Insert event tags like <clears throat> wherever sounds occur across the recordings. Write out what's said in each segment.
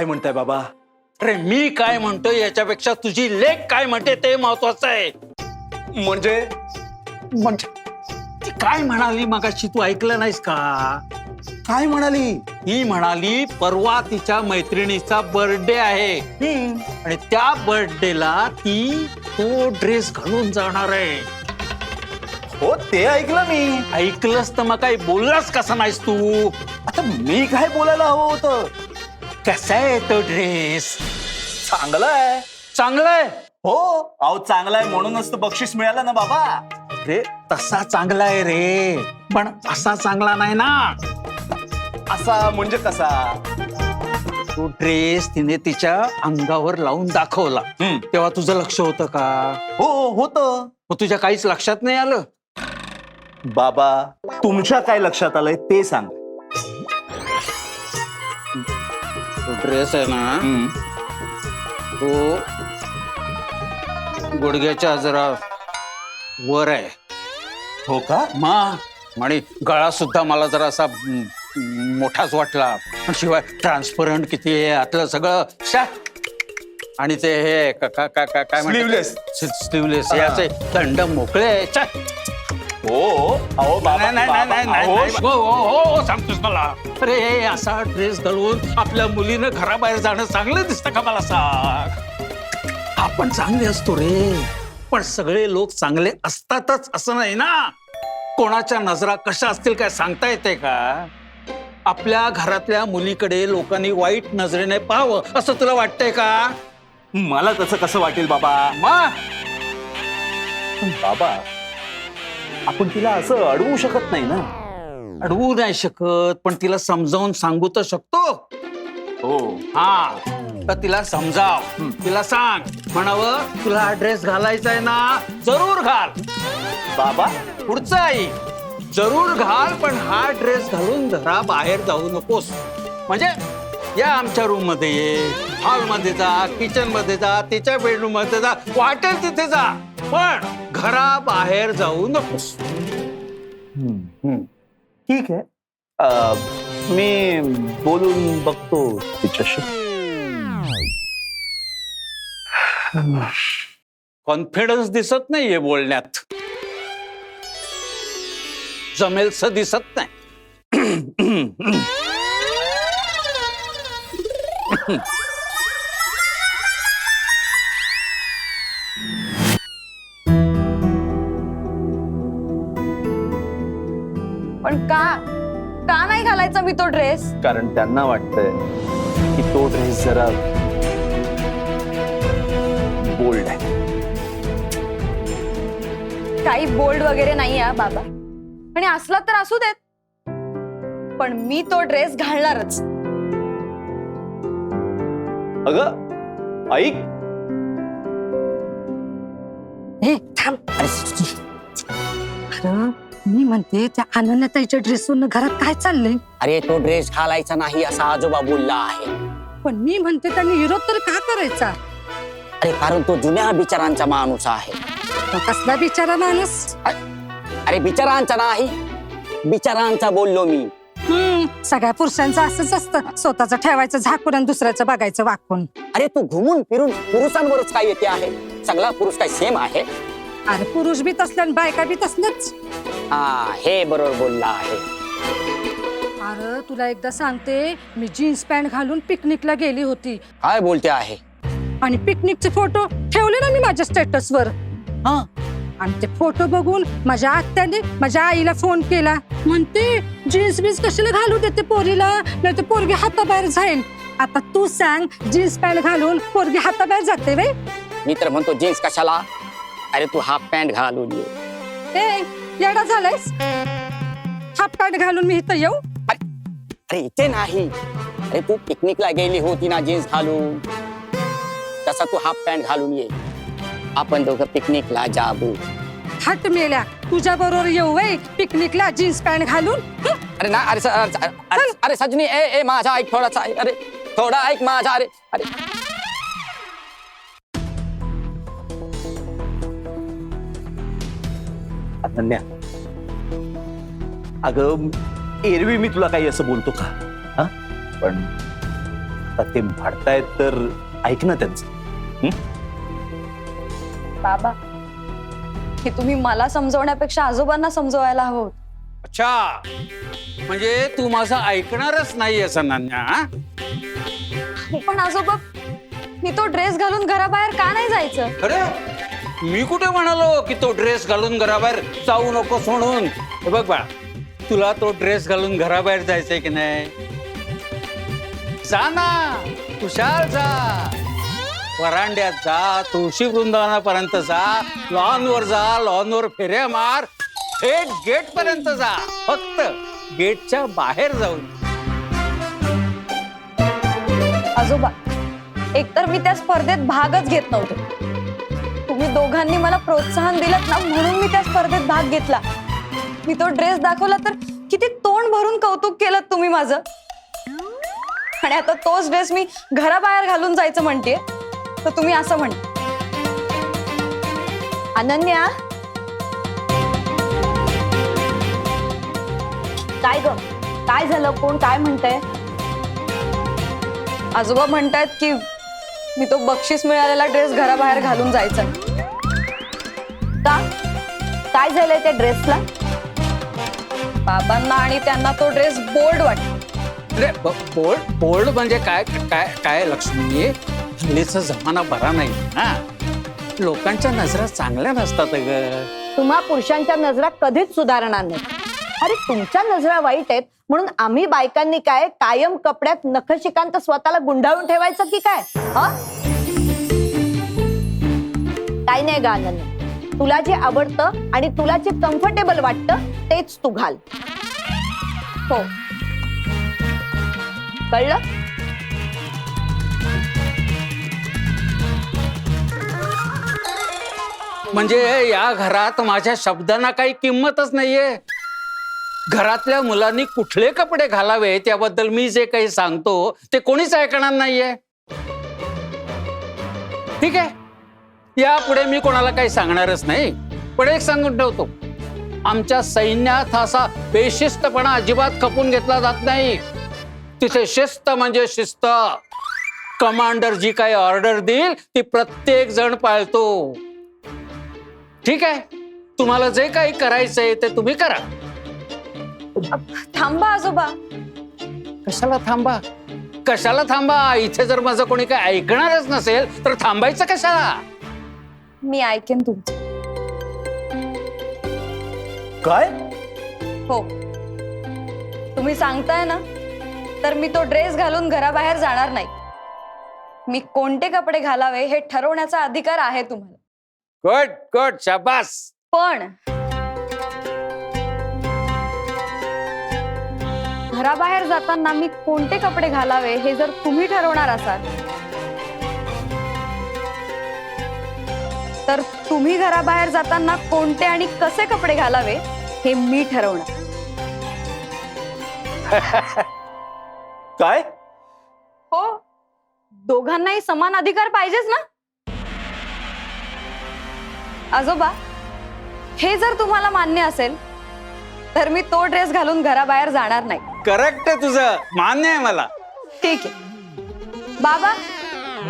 काय म्हणताय बाबा? अरे मी काय म्हणतोय याच्यापेक्षा तुझी लेख काय म्हणते ते महत्वाचं आहे. म्हणजे? म्हणजे ती काय म्हणाली मगाशी? तू ऐकलं नाहीस का? काय म्हणाली? ही म्हणाली परवा तिच्या मैत्रिणीचा बर्थडे आहे. आणि त्या बर्थडेला ती तो ड्रेस घालून जाणार आहे. हो ते ऐकलं मी. ऐकलंस तर मग काही बोललास कसा नाहीस तू? आता मी काय बोलायला हवं होतं? कसा आहे तो ड्रेस चांगलं आहे चांगला आहे हो अहो चांगला आहे म्हणूनच तर बक्षीस मिळालं ना बाबा. रे तसा चांगला आहे रे. पण असा चांगला नाही ना. असा म्हणजे कसा? तो ड्रेस तिने तिच्या अंगावर लावून दाखवला. हम्म. तेव्हा तुझं लक्ष होतं का? हो होत. मग तुझ्या काहीच लक्षात नाही आलं? बाबा तुमच्या काय लक्षात आलंय ते सांग. तो ड्रेस आहे ना तो गुडघ्याच्या जरा वर आहे. हो का? मा आणि गळा सुद्धा मला जरा असा म, मोठाच वाटला. शिवाय ट्रान्सपरंट किती आहे आतलं सगळं. शा! आणि ते हे का- का- का- का- काय Sleeveless. स्लीवलेस. याचे दंड मोकळे. आहे. हो अहो बाबा नाही नाही नाही नाही नाही अहो, नाही. हो हो हो हो, सांगतोस मला. अरे हे असा ड्रेस घालून आपल्या मुलीनं घराबाहेर जाणं चांगलं दिसतं का मला सांग? आपण चांगले असतो रे. पण सगळे लोक चांगले असतातच असं नाही ना? कोणाच्या नजरा कशा असतील काय सांगता येते का? आपल्या घरातल्या मुलीकडे लोकांनी वाईट नजरेने पाहावं असं तुला वाटतंय का? मला तसं कसं वाटेल बाबा? मग पण बाबा आपण तिला असं अडवू शकत नाही ना. अडवू नाही शकत पण तिला समजावून सांगू तर शकतो. हो. हा तर तिला समजाव. तिला सांग. म्हणावं तुला हा ड्रेस घालायचा आहे ना जरूर घाल. बाबा? पुढचा आई जरूर घाल पण हा ड्रेस घालून घरा बाहेर जाऊ नकोस. म्हणजे या आमच्या रूममध्ये. ये हॉलमध्ये जा किचनमध्ये जा तिच्या बेडरूममध्ये जा वाटेल तिथे जा. पण घरा बाहेर जाऊ नकोस. ठीक आहे. अं, मी बोलून बघतो तिच्याशी. कॉन्फिडन्स दिसत नाहीये बोलण्यात. जमेलस दिसत नाही. <clears throat> <clears throat> पण का का नाही घालायचा मी तो ड्रेस कारण त्यांना वाटतंय की तो ड्रेस जरा बोल्ड आहे. काही बोल्ड वगैरे नाही आहे बाबा. आणि असला तर असू देत. पण मी तो ड्रेस घालणारच. अगं ऐक. हे थांब. अरे, मी म्हणते त्या अनन्याताईच्या ड्रेसवरून घरात काय चाललंय? अरे तो ड्रेस घालायचा नाही असा आजोबा बोलला आहे. पण मी म्हणते त्यांनी विरोध तर का करायचा? अरे कारण तो जुन्या बिचारांचा माणूस आहे. तो कसला बिचारा माणूस? अरे बिचारांचा नाही. बिचारांचा बोललो मी. हम्म सगळ्या पुरुषांचं असंच असतं. स्वतःचं ठेवायचं झाकून आणि दुसऱ्याचं बघायचं वाकून. अरे तू घुमून फिरून पुरुषांवरच काय येते आहे? सगळा पुरुष काय सेम आहे? अरे पुरुष बी तसले आणि बायका बी तसलंच हा हे बरोबर बोलला आहे. अरे तुला एकदा सांगते मी जीन्स पॅन्ट घालून पिकनिकला गेली होती. काय बोलते आहे? आणि पिकनिकचे फोटो ठेवले ना मी माझ्या स्टेटसवर. हा. आणि ते फोटो बघून माझ्या आत्याने माझ्या आईला फोन केला. म्हणते जीन्स बीन्स कशाला घालू देते पोरीला? नाही तर पोरगी हाताबाहेर जाईल. आता तू सांग जीन्स पॅन्ट घालून पोरगी हाताबाहेर जाते वे मी तर म्हणतो जीन्स कशाला? अरे तू हाफ पॅन्ट घालून ये येडा झालायस? हाफ पॅन्ट घालून मी इथं येऊ? अरे इथे नाही. अरे तू पिकनिकला गेली होती ना जीन्स घालून. तसा तू हाफ पॅन्ट घालून ये. आपण दोघं पिकनिकला जाबू. हट मेल्या. तुझ्या बरोबर येऊ पिकनिकला जीन्स पॅन्ट घालून? अरे ना अरे अरे सजनी ए ए माझा ऐक थोडासा अरे थोडा ऐक माझा अरे अरे. अनन्या अगं एरवी मी तुला काही असं बोलतो का? हा? पण आता ते भाडतायत तर ऐक ना त्यांचं. बाबा हे तुम्ही मला समजवण्यापेक्षा आजोबांना समजवायला हवं होतं. अच्छा. म्हणजे तू माझं ऐकणारच नाही असं नान्या हा? पण आजोबा मी तो ड्रेस घालून घराबाहेर का नाही जायचं? अरे मी कुठे म्हणालो की तो ड्रेस घालून घराबाहेर जाऊ नकोस म्हणून? हे बघ बा तुला तो ड्रेस घालून घराबाहेर जायचंय की नाही? जा ना तुषार जा. वरांड्यात जा तुळशी वृंदावनापर्यंत जा लॉन वर जा लॉन वर फेऱ्या मार. थेट गेट पर्यंत जा फक्त गेटच्या बाहेर जाऊन. आजोबा एकतर मी त्या स्पर्धेत भागच घेत नव्हते. तुम्ही दोघांनी मला प्रोत्साहन दिलं ना म्हणून मी त्या स्पर्धेत भाग घेतला. मी तो ड्रेस दाखवला तर किती तोंड भरून कौतुक केलं तुम्ही माझं. आणि आता तोच ड्रेस मी घराबाहेर घालून जायचं म्हणते तर तुम्ही असं म्हण. अनन्या? काय ग? काय झालं? कोण काय म्हणतंय? आजोबा म्हणतायत की मी तो बक्षीस मिळालेला ड्रेस घराबाहेर घालून जायचा. का काय झालंय त्या ड्रेसला बाबांना आणि त्यांना तो ड्रेस बोल्ड वाटत. अरे ब- बोल्ड बोल्ड म्हणजे काय काय काय लक्ष्मी? हल्लीचा जमाना बरा नाही ना. लोकांच्या नजरा चांगल्या नसतात ग तुम्हा पुरुषांच्या नजरा कधीच सुधारणार नाही. अरे तुमच्या नजरा वाईट आहेत म्हणून आम्ही बायकांनी काय कायम कपड्यात नखशिकांत स्वतःला गुंडाळून ठेवायचं की काय? हं? काय नाही ग आनंद. तुला जे आवडतं आणि तुला जे कम्फर्टेबल वाटतं तेच तू घाल. हो. कळलं? म्हणजे या घरात माझ्या शब्दांना काही किंमतच नाहीये. घरातल्या मुलांनी कुठले कपडे घालावे त्याबद्दल मी जे काही सांगतो ते कोणीच ऐकणार नाहीये. ठीक आहे? यापुढे मी कोणाला काही सांगणारच नाही. पण एक सांगून ठेवतो. आमच्या सैन्यात असा बेशिस्तपणा अजिबात खपून घेतला जात नाही. तिथे शिस्त म्हणजे शिस्त. कमांडर जी काही ऑर्डर देईल ती प्रत्येक जण पाळतो. ठीक आहे? तुम्हाला जे काही करायचंय ते तुम्ही करा. थांबा आजोबा. कशाला थांबा? कशाला थांबा? इथे जर माझं कोणी काही ऐकणारच नसेल तर थांबायचं कशाला? मी ऐकेन तुमचं. काय? हो. तुम्ही सांगताय ना तर मी तो ड्रेस घालून घराबाहेर जाणार नाही. मी कोणते कपडे घालावे हे ठरवण्याचा अधिकार आहे तुम्हाला. गुड गुड शाबास. पण घराबाहेर जाताना मी कोणते कपडे घालावे हे जर तुम्ही ठरवणार असाल तर तुम्ही घराबाहेर जाताना कोणते आणि कसे कपडे घालावे हे मी ठरवणार. काय? हो दोघांनाही समान अधिकार पाहिजेच ना? आजोबा हे जर तुम्हाला मान्य असेल तर मी तो ड्रेस घालून घराबाहेर जाणार नाही. करेक्ट आहे तुझं. मान्य आहे मला. ठीक आहे. बाबा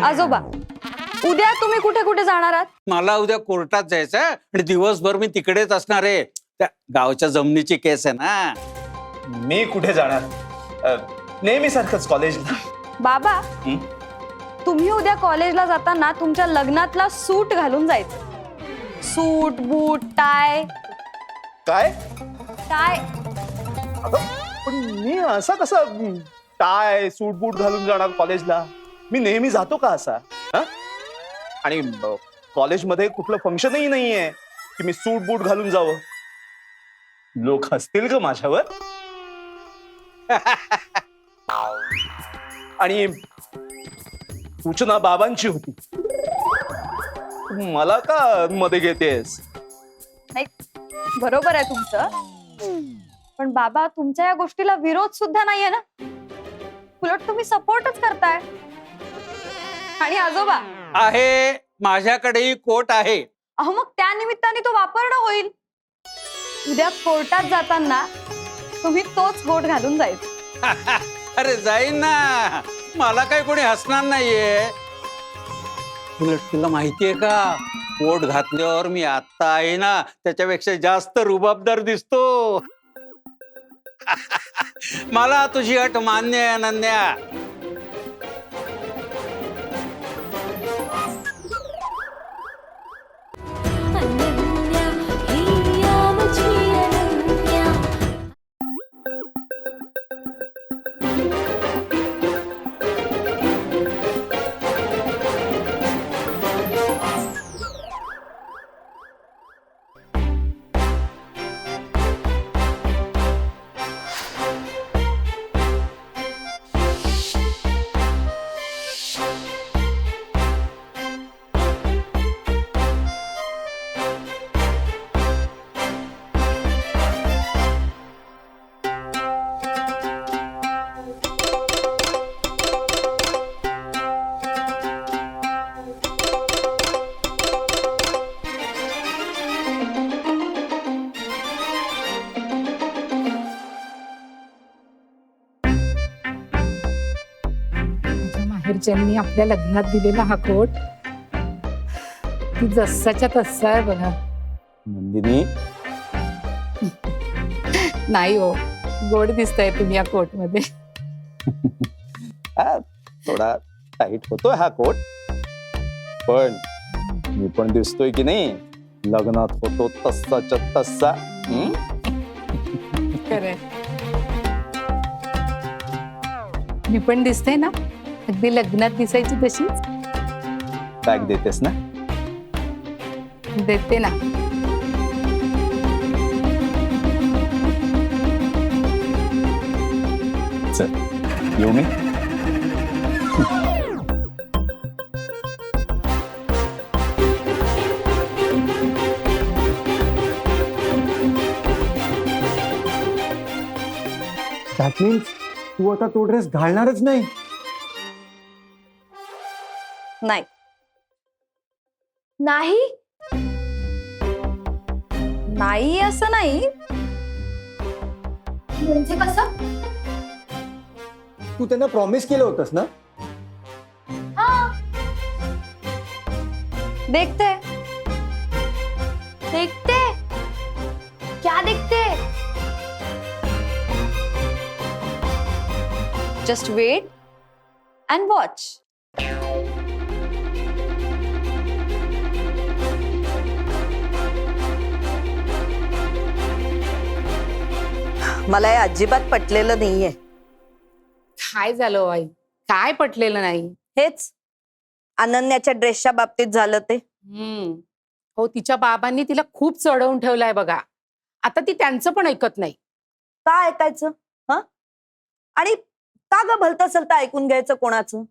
आजोबा उद्या तुम्ही कुठे कुठे जाणार आहात? मला उद्या कोर्टात जायचं आहे आणि दिवसभर मी तिकडेच असणार आहे. त्या गावच्या जमिनीची केस आहे ना. मी कुठे जाणार? अ, नेहमीसारखंच कॉलेजला. बाबा हं? तुम्ही उद्या कॉलेजला जाताना तुमच्या लग्नातला सूट घालून जायचं. Suit boot tie. काय? टाय. अगं, पण मी असा कसा टाय सूट बूट घालून जाणार कॉलेजला? मी नेहमी जातो का असा? हा? आणि कॉलेजमध्ये कुठलं फंक्शनही नाहीये की मी सूट बूट घालून जावं. लोक हसतील ग माझ्यावर. <laughs> आणि सूचना बाबांची होती. मला का मध्ये घेतेस? नाही बरोबर आहे तुमचं. पण बाबा तुमच्या या गोष्टीला विरोध सुद्धा नाहीये ना? उलट तुम्ही सपोर्टच करताय. आणि आजोबा आहे माझ्याकडेही कोट आहे. अहो मग त्या निमित्ताने तो वापरणं होईल. उद्या कोर्टात जाताना तुम्ही तोच गोट घालून जायचं <laughs> अरे जाईन ना. मला काही कोणी हसणार नाहीये. उलट तुला माहितीये का? कोट घातल्यावर मी आत्ता आहे ना त्याच्यापेक्षा जास्त रुबाबदार दिसतो. <laughs> मला तुझी अट मान्य आहे अनन्या. माहेरच्यांनी आपल्या लग्नात दिलेला हा कोट ती जसाच्या तसा आहे बघा. नंदिनी. नाही हो गोड दिसताय तुम्ही या कोट मध्ये हा, थोडा टाईट होतोय हा कोट. पण मी पण दिसतोय की नाही लग्नात होतो तस्साच्या तस्सा. हं? खरंय. मी पण दिसते ना? अगदी लग्नात दिसायची तशीच? बॅग देतेस ना? देते ना. चल येऊ मी? दॅट मीन्स तू आता तो ड्रेस घालणारच नाही. नाही. नाही? नाही असं नाही. म्हणजे कसं? तू त्यांना प्रॉमिस केलं होतंस ना? देखते. देखते? क्या देखते? जस्ट वेट अँड वॉच मला हे अजिबात पटलेलं नाहीये. काय झालं हो आई? काय पटलेलं नाही? हेच. अनन्याच्या ड्रेसच्या बाबतीत झालं ते. हम्म. हो तिच्या बाबांनी तिला खूप चढवून ठेवलाय बघा. आता ती त्यांचं पण ऐकत नाही. का ऐकायचं? हा? आणि का ग भलतं सलतं ऐकून घ्यायचं कोणाचं?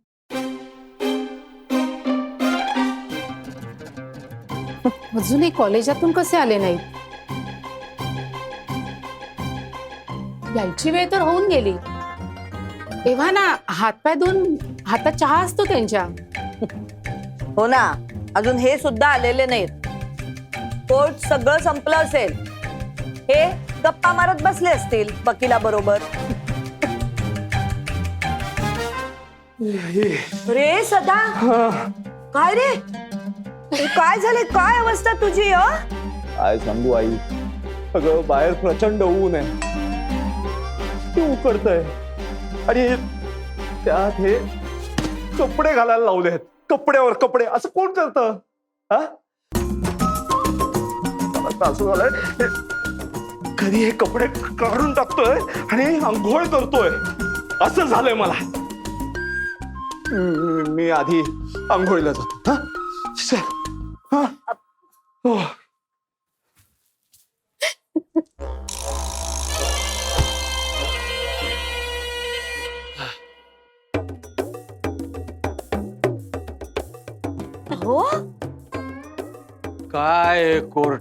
अजूनही कॉलेजातून कसे आले नाहीत? यायची वेळ तर होऊन गेली. तेव्हा ना हातपाय धुवून हातात चहा असतो त्यांच्या. हो ना अजून हे सुद्धा आलेले नाहीत. कोर्ट सगळं संपलं असेल. हे गप्पा मारत बसले असतील वकिला बरोबर रे सदा काय रे? हे काय झाले? काय अवस्था तुझी अ काय सांगू आई? अगं बाहेर प्रचंड ऊन आहे. ते उकडतंय आणि त्यात हे कपडे घालायला लावले आहेत. कपड्यावर कपडे. असं कोण करतं? हा? असं झालंय कधी हे कपडे काढून टाकतोय आणि आंघोळ करतोय. असं झालंय मला. मी- आधी आंघोळीला जातो. हा? चल. हा? हो.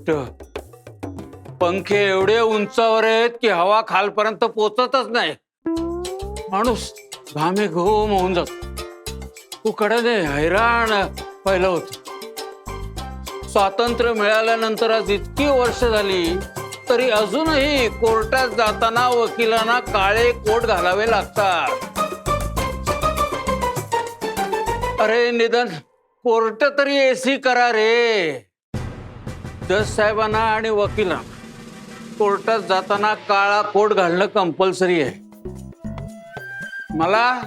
काय पंखे एवढे उंचावर आहेत की हवा खालपर्यंत पोचतच नाही. माणूस घामे घोम होऊन जातो. उकडाने हैराण पहिलं होत. स्वातंत्र्य मिळाल्यानंतर आज इतकी वर्ष झाली तरी अजूनही कोर्टात जाताना वकिलांना काळे कोट घालावे लागतात. अरे निदान कोर्ट तरी एसी करा रे. जज साहेबांना आणि वकिलांना कोर्टात जाताना काळा कोट घालणं कंपल्सरी आहे. मला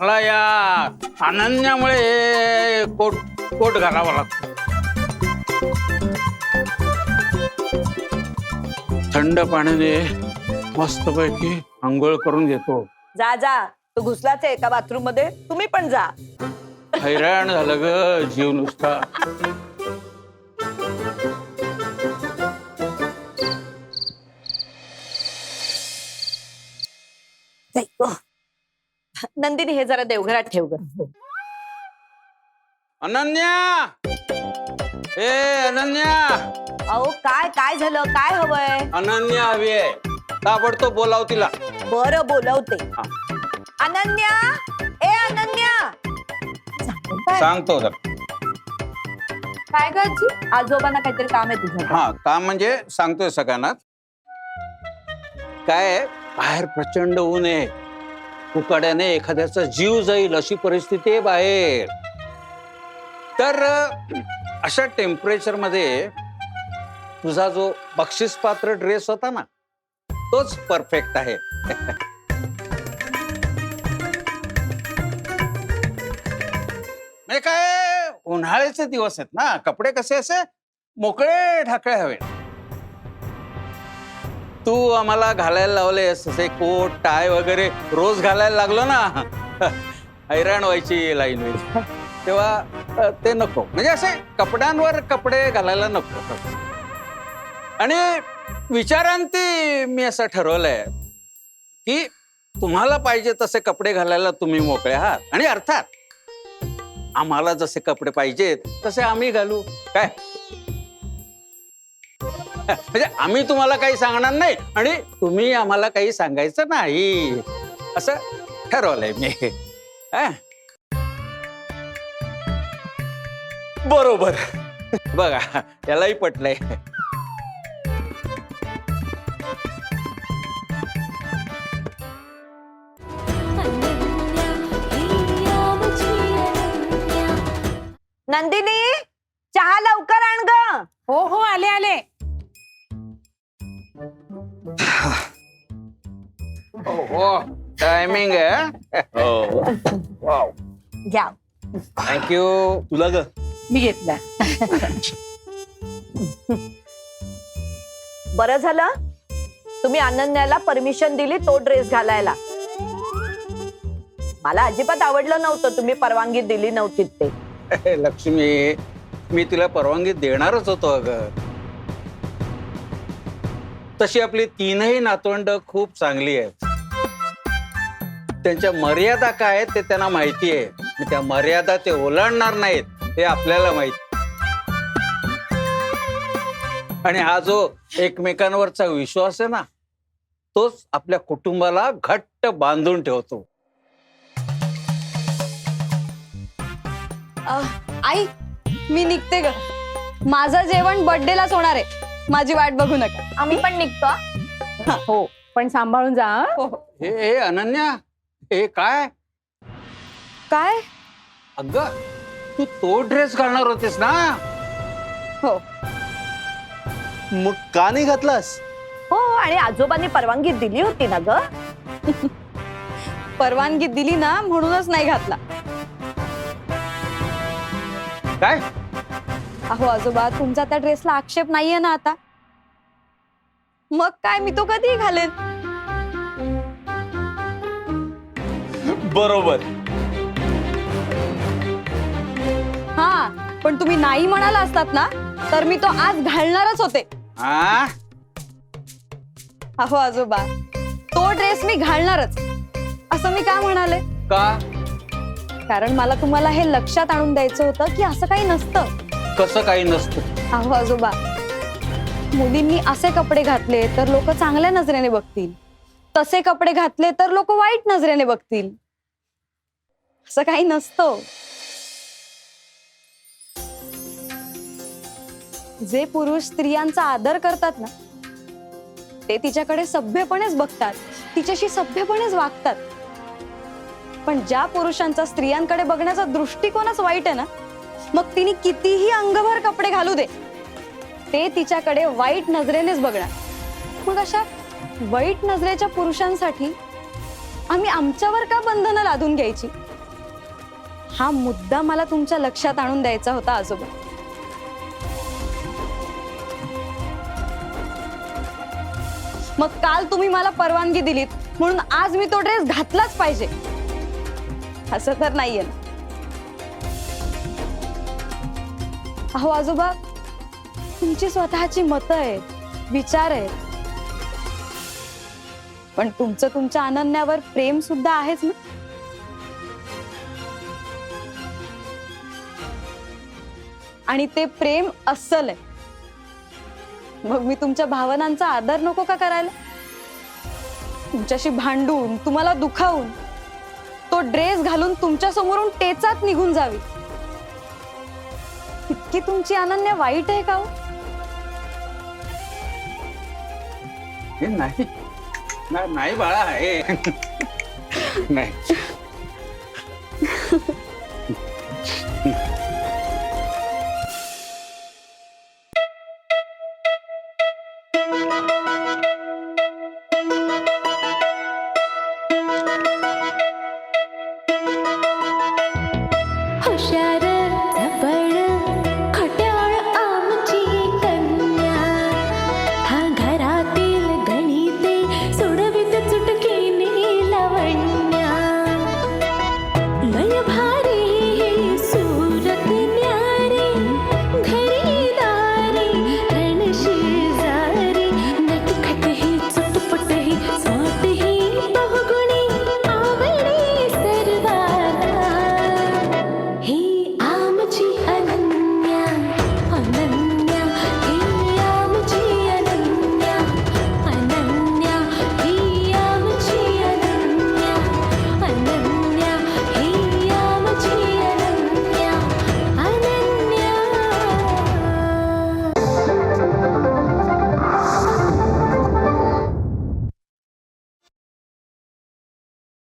मला या अनन्यामुळे कोट कोट घालावा लागतो. थंड पाण्याने मस्तपैकी आंघोळ करून घेतो. जा जा. तू घुसलाच आहे एका बाथरूममध्ये. तुम्ही पण जा. हैराण झालं ग जीव नुसता. नंदिनी हे जरा देवघरात ठेव ग. अनन्या! ए अनन्या! अहो काय काय झालं? काय हवंय? अनन्या हवी आहे. ताबडतोब बोलाव तिला. बरं बोलवते. हा. अनन्या! ए अनन्या! काय? सांगतो जर. काय ग आजी? आजोबांना काहीतरी काम आहे तुझं हा काम म्हणजे सांगतोय सगळ्यांना. काय आहे, बाहेर प्रचंड ऊन आहे. उकाड्याने एखाद्याचा जीव जाईल अशी परिस्थिती आहे बाहेर. तर अशा टेम्परेचरमध्ये तुझा जो बक्षीस पात्र ड्रेस होता ना तोच परफेक्ट आहे. म्हणजे काय उन्हाळ्याचे दिवस आहेत ना कपडे कसे असे? मोकळे ढाकळे हवे तू आम्हाला घालायला लावलेस असे कोट टाय वगैरे रोज घालायला लागलो ना. हैराण व्हायची लाईन होईल तेव्हा ते नको. म्हणजे असे कपड्यांवर कपडे घालायला नको. आणि विचारांती मी असं ठरवलंय की तुम्हाला पाहिजे तसे कपडे घालायला तुम्ही मोकळे आहात. आणि अर्थात आम्हाला जसे कपडे पाहिजेत तसे आम्ही घालू. काय? म्हणजे आम्ही तुम्हाला काही सांगणार नाही आणि तुम्ही आम्हाला काही सांगायचं नाही. असं ठरवलंय मी. हा? बरोबर. बघा यालाही पटलंय. नंदिनी टायमिंग आहे हो. घ्या थँक्यू तुला ग मी घेतला. बरं झालं? तुम्ही अनन्याला परमिशन दिली तो ड्रेस घालायला. मला अजिबात आवडलं नव्हतं. तुम्ही परवानगी दिली नव्हती ते. <laughs> लक्ष्मी मी तिला परवानगी देणारच होतो अगं. तशी आपली तीनही नातवंड खूप चांगली आहेत. त्यांच्या मर्यादा काय आहेत ते त्यांना माहिती आहे. त्या मर्यादा ते ओलांडणार नाहीत हे आपल्याला माहिती. आणि हा जो एकमेकांवरचा विश्वास आहे ना तोच आपल्या कुटुंबाला घट्ट बांधून ठेवतो. आई मी निघते ग. माझं जेवण बर्थडेलाच होणार आहे. माझी वाट बघू नका. आम्ही पण निघतो हा. हो. पण सांभाळून जा हो. हे हे अनन्या हे काय? काय? अगं तू तो ड्रेस घालणार होतीस ना? हो. मग का नाही घातलास? हो आणि आजोबांनी परवानगी दिली होती ना ग? <laughs> परवानगी दिली ना म्हणूनच नाही घातला. काय? अहो आजोबा तुमचा त्या ड्रेसला आक्षेप नाहीये ना आता. मग काय मी तो कधीही घालेन. बरोबर. हा पण तुम्ही नाही म्हणाला असतात ना तर मी तो आज घालणारच होते. हा अहो आजोबा तो ड्रेस मी घालणारच. असं मी का म्हणाले? का? कारण मला तुम्हाला हे लक्षात आणून द्यायचं होतं की असं काही नसतं. कसं काही नसतं? अहो आजोबा मुलींनी असे कपडे घातले तर लोक चांगल्या नजरेने बघतील. तसे कपडे घातले तर लोक वाईट नजरेने बघतील. असं काही नसतं. जे पुरुष स्त्रियांचा आदर करतात ना ते तिच्याकडे सभ्यपणेच बघतात तिच्याशी सभ्यपणेच वागतात. पण ज्या पुरुषांचा स्त्रियांकडे बघण्याचा दृष्टिकोनच वाईट आहे ना मग तिने कितीही अंगभर कपडे घालू दे ते तिच्याकडे वाईट नजरेनेच बघणार. मग अशा वाईट नजरेच्या पुरुषांसाठी आम्ही आमच्यावर का बंधनं लादून घ्यायची? हा मुद्दा मला तुमच्या लक्षात आणून द्यायचा होता आजोबा. मग काल तुम्ही मला परवानगी दिलीत म्हणून आज मी तो ड्रेस घातलाच पाहिजे. असं तर नाहीये ना. अहो आजोबा तुमची स्वतःची मतं आहेत विचार आहेत. पण तुमचं तुमच्या अनन्यावर प्रेम सुद्धा आहेच ना. आणि ते प्रेम अस्सल आहे. मग मी तुमच्या भावनांचा आदर नको का करायला? तुमच्याशी भांडून तुम्हाला दुखावून तो ड्रेस घालून तुमच्या समोरून टेचात निघून जावी. इतकी तुमची अनन्य वाईट आहे का हो? नाही. नाही बाळा आहे नाही.